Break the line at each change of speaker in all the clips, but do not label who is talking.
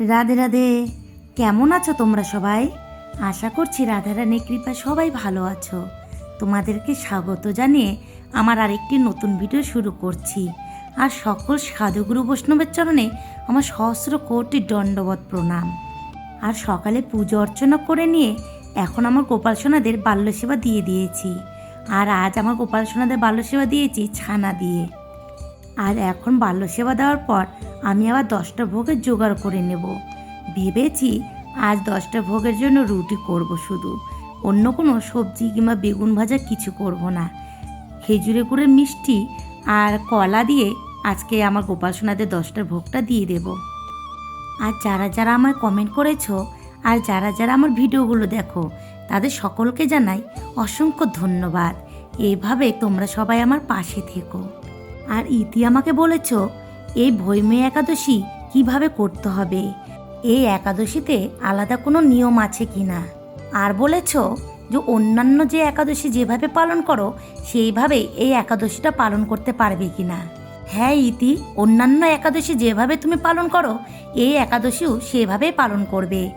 রাধে রাধে। কেমন আছো তোমরা সবাই? আশা করছি রাধারানী কৃপা সবাই ভালো আছো। তোমাদেরকে স্বাগত জানিয়ে আমার আরেকটি নতুন ভিডিও শুরু করছি। আর সকল সাধুগুরু বৈষ্ণবের চরণে আমার সহস্র কোটি দণ্ডবত প্রণাম। আর সকালে পুজো অর্চনা করে নিয়ে এখন আমার গোপাল সোনাদের বাল্যসেবা দিয়ে দিয়েছি। আর আজ আমার গোপাল সোনাদের বাল্যসেবা দিয়েছি ছানা দিয়ে। আর এখন বাল্যসেবা দেওয়ার পর আমি আবার দশটা ভোগের জোগাড় করে নেব। ভেবেছি আজ দশটা ভোগের জন্য রুটি করব শুধু। অন্য কোনো সবজি কিংবা বেগুন ভাজা কিছু করব না। খেজুরে গুড়ের মিষ্টি আর কলা দিয়ে আজকে আমার গোপাল সোনাদের দশটা ভোগটা দিয়ে দেব। আর যারা যারা আমায় কমেন্ট করেছ আর যারা যারা আমার ভিডিওগুলো দেখো, তাদের সকলকে জানাই অসংখ্য ধন্যবাদ। এইভাবে তোমরা সবাই আমার পাশে থেকো। আর ইতি আমাকে বলেছ এই ভৈমী একাদশী কীভাবে করতে হবে? এই একাদশীতে আলাদা কোনো নিয়ম আছে কি না? আর বলেছ যে অন্যান্য যে একাদশী যেভাবে পালন করো, সেইভাবে এই একাদশীটা পালন করতে পারবে কি না? হ্যাঁ ইতি, অন্যান্য একাদশী যেভাবে তুমি পালন করো, এই একাদশীও সেভাবেই পালন করবে।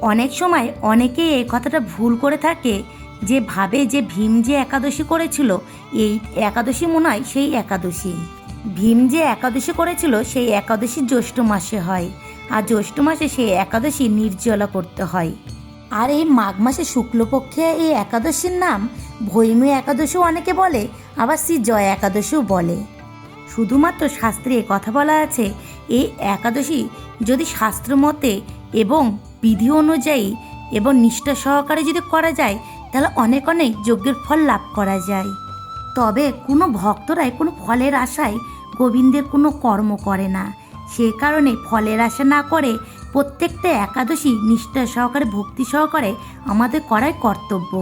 অনেক সময় অনেকেই এই কথাটা ভুল করে থাকে যে ভাবে যে ভীম যে একাদশী করেছিল, এই একাদশী মনে হয় সেই একাদশী। ভীম যে একাদশী করেছিল, সেই একাদশী জ্যৈষ্ঠ মাসে হয়। আর জ্যৈষ্ঠ মাসে সেই একাদশী নির্জলা করতে হয়। আর এই মাঘ মাসে শুক্লপক্ষে এই একাদশীর নাম ভৈমী একাদশীও অনেকে বলে, আবার শ্রী জয় একাদশীও বলে। শুধুমাত্র শাস্ত্রে কথা বলা আছে, এই একাদশী যদি শাস্ত্র মতে এবং বিধি অনুযায়ী এবং নিষ্ঠা সহকারে যদি করা যায়, তাহলে অনেক অনেক যজ্ঞের ফল লাভ করা যায়। তবে কোনো ভক্তরাই কোনো ফলের আশায় গোবিন্দের কোনো কর্ম করে না। সে কারণে ফলের আশা না করে প্রত্যেকটা একাদশী নিষ্ঠা সহকারে, ভক্তি সহকারে আমাদের করাই কর্তব্য।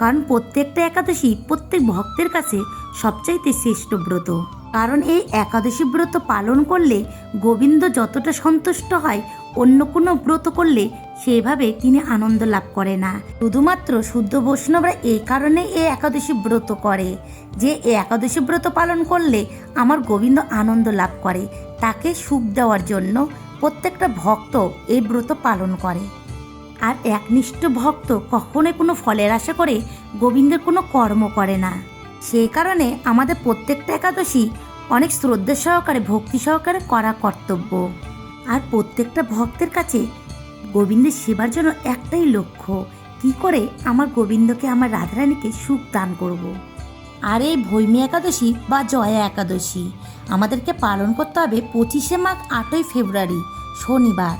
কারণ প্রত্যেকটা একাদশী প্রত্যেক ভক্তের কাছে সবচাইতে শ্রেষ্ঠ ব্রত। কারণ এই একাদশী ব্রত পালন করলে গোবিন্দ যতটা সন্তুষ্ট হয়, অন্য কোনো ব্রত করলে সেভাবে তিনি আনন্দ লাভ করে না। শুধুমাত্র শুদ্ধ বৈষ্ণবরা এই কারণে এই একাদশী ব্রত করে, যে এই একাদশী ব্রত পালন করলে আমার গোবিন্দ আনন্দ লাভ করে, তাকে সুখ দেওয়ার জন্য প্রত্যেকটা ভক্ত এই ব্রত পালন করে। আর একনিষ্ঠ ভক্ত কখনোই কোনো ফলের আশা করে গোবিন্দের কোনো কর্ম করে না। সেই কারণে আমাদের প্রত্যেকটা একাদশী অনেক শ্রদ্ধা সহকারে, ভক্তি সহকারে করা কর্তব্য। আর প্রত্যেকটা ভক্তের কাছে গোবিন্দের সেবার জন্য একটাই লক্ষ্য, কি করে আমার গোবিন্দকে আমার রাধারানীকে সুখ দান করব। আর এই ভৈমী একাদশী বা জয়া একাদশী, আমাদেরকে পালন করতে হবে পঁচিশে মাঘ আটই ফেব্রুয়ারি, শনিবার।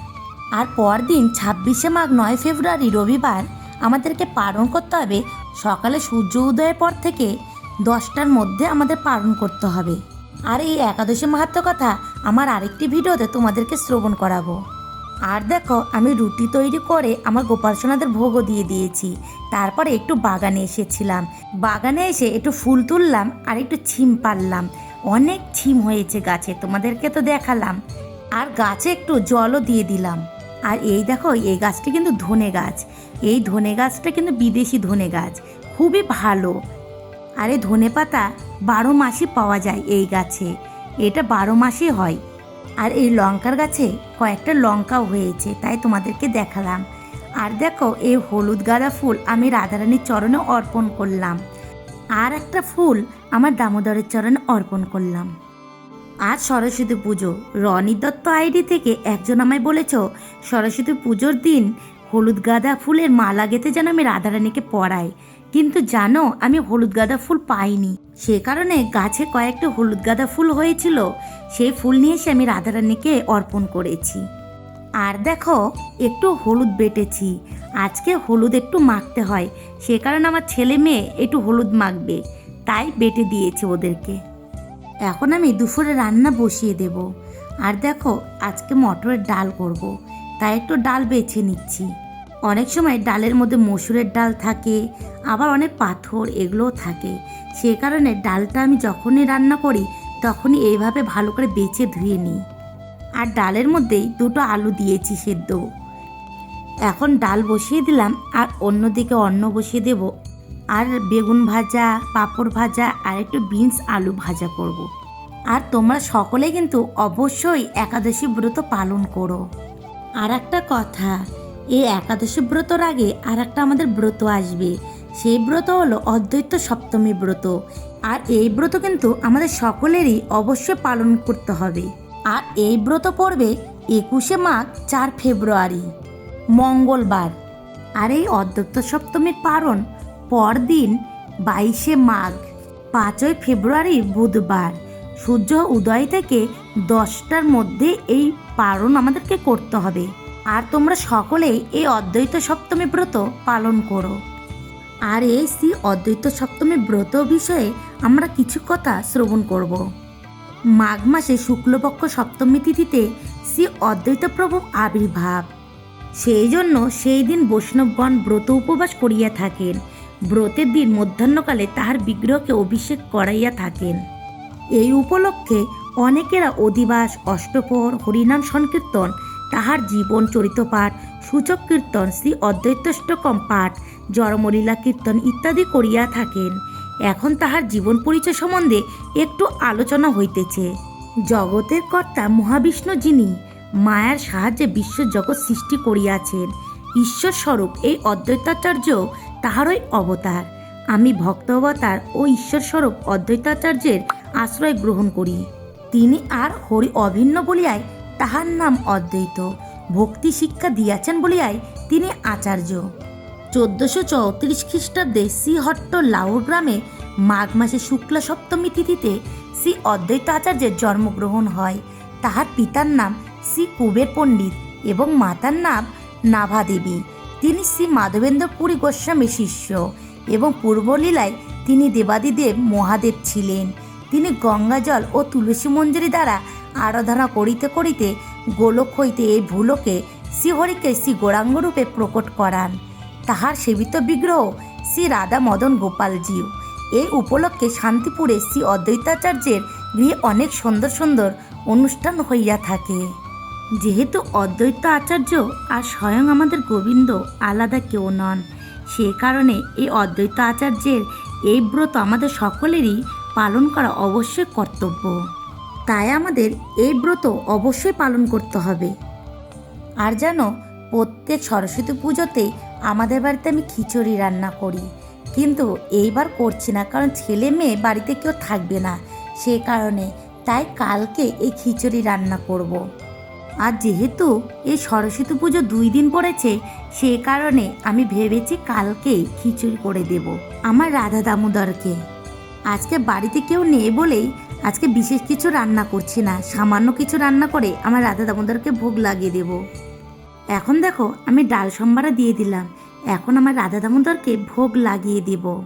আর পরদিন ছাব্বিশে মাঘ নয় ফেব্রুয়ারি, রবিবার, আমাদেরকে পালন করতে হবে সকালে সূর্য উদয়ের পর থেকে দশটার মধ্যে আমাদের পালন করতে হবে। আর এই একাদশী মাহাত্ম কথা আমার আরেকটি ভিডিওতে তোমাদেরকে শ্রবণ করাবো। আর দেখো, আমি রুটি তৈরি করে আমার গোপাল সোনাদের ভোগও দিয়ে দিয়েছি। তারপরে একটু বাগানে এসেছিলাম। বাগানে এসে একটু ফুল তুললাম আর একটু ছিম পারলাম অনেক ছিম হয়েছে গাছে, তোমাদেরকে তো দেখালাম। আর গাছে একটু জলও দিয়ে দিলাম। আর এই দেখো, এই গাছটা কিন্তু ধনে গাছ। এই ধনে গাছটা কিন্তু বিদেশি ধনে গাছ। খুবই ভালো। আর এই ধনে পাতা বারো মাসই পাওয়া যায় এই গাছে। এটা বারো মাসই হয়। আর এই লঙ্কার গাছে কয়েকটা লঙ্কাও হয়েছে, তাই তোমাদেরকে দেখালাম। আর দেখো, এই হলুদ গাঁদা ফুল আমি রাধারানীর চরণে অর্পণ করলাম। আর একটা ফুল আমার দামোদরের চরণে অর্পণ করলাম। আজ সরস্বতী পুজো, রনি দত্ত আইডি থেকে একজন আমায় বলেছ, সরস্বতী পুজোর দিন হলুদ গাঁদা ফুলের মালা গেঁথে যেন আমি রাধারানীকে পরাই। কিন্তু জানো, আমি হলুদ গাঁদা ফুল পাইনি। সে কারণে গাছে কয়েকটা হলুদ গাঁদা ফুল হয়েছিল। সেই ফুল নিয়ে এসে আমি রাধারানীকে অর্পণ করেছি। আর দেখো, একটু হলুদ বেটেছি। আজকে হলুদ একটু মাখতে হয়। সে কারণে আমার ছেলে মেয়ে একটু হলুদ মাখবে। তাই বেটে দিয়েছি ওদেরকে। এখন আমি দুপুরে রান্না বসিয়ে দেব। আর দেখো, আজকে মটরের ডাল করব। তাই একটু ডাল বেছে নিচ্ছি। অনেক সময় ডালের মধ্যে মসুরের ডাল থাকে আবার অনেক পাথর এগুলোও থাকে। সে কারণে ডালটা আমি যখনই রান্না করি, তখনই এইভাবে ভালো করে বেছে ধুয়ে নিই। আর ডালের মধ্যেই দুটো আলু দিয়েছি সেদ্ধ। এখন ডাল বসিয়ে দিলাম, আর অন্যদিকে অন্ন বসিয়ে দেব। আর বেগুন ভাজা, পাঁপড় ভাজা, আর একটু বিনস আলু ভাজা করব। আর তোমরা সকলে কিন্তু অবশ্যই একাদশী ব্রত পালন করো। আর একটা কথা, এই একাদশী ব্রতর আগে আর একটা আমাদের ব্রত আসবে। সেই ব্রত হলো অদ্বৈত সপ্তমী ব্রত। আর এই ব্রত কিন্তু আমাদের সকলেরই অবশ্যই পালন করতে হবে। আর এই ব্রত পড়বে একুশে মাঘ, চার ফেব্রুয়ারি, মঙ্গলবার। আর এই অদ্বৈত সপ্তমীর পারণ পরদিন বাইশে মাঘ, পাঁচই ফেব্রুয়ারি বুধবার। সূর্য উদয় থেকে দশটার মধ্যে এই পালন আমাদেরকে করতে হবে। আর তোমরা সকলেই এই অদ্বৈত সপ্তমী ব্রত পালন করো। আর এই শ্রী অদ্বৈত সপ্তমী ব্রত বিষয়ে আমরা কিছু কথা শ্রবণ করব। মাঘ মাসে শুক্লপক্ষ সপ্তমী তিথিতে শ্রী অদ্বৈত প্রভু আবির্ভাব। সেই জন্য সেই দিন বৈষ্ণবগণ ব্রত উপবাস করিয়া থাকেন। ব্রতের দিন মধ্যাহ্নকালে তাহার বিগ্রহকে অভিষেক করাইয়া থাকেন। এই উপলক্ষে অনেকেরা অধিবাস অষ্টপর হরিনাম সংকীর্তন, তাহার জীবন চরিত পাঠ সূচক কীর্তন শ্রী অদ্বৈতষ্টকম পাঠ, জড়মলীলা কীর্তন ইত্যাদি করিয়া থাকেন। এখন তাহার জীবন পরিচয় সম্বন্ধে একটু আলোচনা হইতেছে। জগতের কর্তা মহাবিষ্ণু যিনি, মায়ার সাহায্যে বিশ্ব জগৎ সৃষ্টি করিয়াছেন। ঈশ্বর স্বরূপ এই অদ্বৈতাচার্য তাহারই অবতার। আমি ভক্ত অবতার ও ঈশ্বর স্বরূপ অদ্বৈতাচার্যের আশ্রয় গ্রহণ করি। তিনি আর হরি অভিন্ন বলিয়ায় তাহার নাম অদ্বৈত। ভক্তি শিক্ষা দিয়াছেন বলিয়ায় তিনি আচার্য। চোদ্দশো চৌত্রিশ খ্রিস্টাব্দে শ্রীহট্ট লাউর গ্রামে মাঘ মাসে শুক্লা সপ্তমী তিথিতে শ্রী অদ্বৈত আচার্যের জন্মগ্রহণ হয়। তাহার পিতার নাম শ্রী কুবের পণ্ডিত এবং মাতার নাম নাভা দেবী। তিনি শ্রী মাধবেন্দ্র পুরী গোস্বামী শিষ্য এবং পূর্বলীলায় তিনি দেবাদিদেব মহাদেব ছিলেন। তিনি গঙ্গাজল ও তুলসী মঞ্জুরি দ্বারা আরাধনা করিতে করিতে গোলক হইতে এই ভূলোকে শ্রীহরিকে শ্রী গৌরাঙ্গরূপে প্রকট করান। তাহার সেবিত বিগ্রহ শ্রী রাধা মদন গোপালজিও। এই উপলক্ষে শান্তিপুরে শ্রী অদ্বৈতাচার্যের গৃহে অনেক সুন্দর সুন্দর অনুষ্ঠান হইয়া থাকে। যেহেতু অদ্বৈত আচার্য আর স্বয়ং আমাদের গোবিন্দ আলাদা কেউ নন, সে কারণে এই অদ্বৈত আচার্যের এই ব্রত আমাদের সকলেরই পালন করা অবশ্যই কর্তব্য। তাই আমাদের এই ব্রত অবশ্যই পালন করতে হবে। আর যেন প্রত্যেক সরস্বতী পুজোতে আমাদের বাড়িতে আমি খিচুড়ি রান্না করি। কিন্তু এইবার করছি না, কারণ ছেলে মেয়ে বাড়িতে কেউ থাকবে না। সে কারণে তাই কালকে এই খিচুড়ি রান্না করব। আর যেহেতু এই সরস্বতী পুজো দুই দিন পড়েছে, সে কারণে আমি ভেবেছি কালকেই খিচুড়ি করে দেব আমার রাধা দামোদরকে আজকে বাড়িতে কেউ নেই বলেই আজকে বিশেষ কিছু রান্না করছি না, সামান্য কিছু রান্না করে আমার রাধা দামোদরকে ভোগ লাগিয়ে দেব। এখন দেখো, আমি ডাল সম্বারা দিয়ে দিলাম। এখন আমার রাধা দামোদরকে ভোগ লাগিয়ে দেব।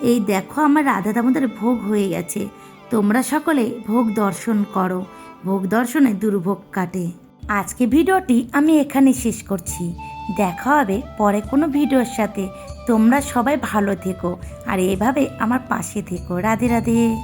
এই দেখো, আমার রাধা দামোদর ভোগ হয়ে গেছে। তোমরা সকলে ভোগ দর্শন করো। ভোগ দর্শনে দুর্ভোগ কাটে। আজকে ভিডিওটি আমি এখানে শেষ করছি। দেখা হবে পরে কোনো ভিডিওর সাথে। তোমরা সবাই ভালো থেকো। আর এভাবে আমার পাশে থেকো। রাধে রাধে।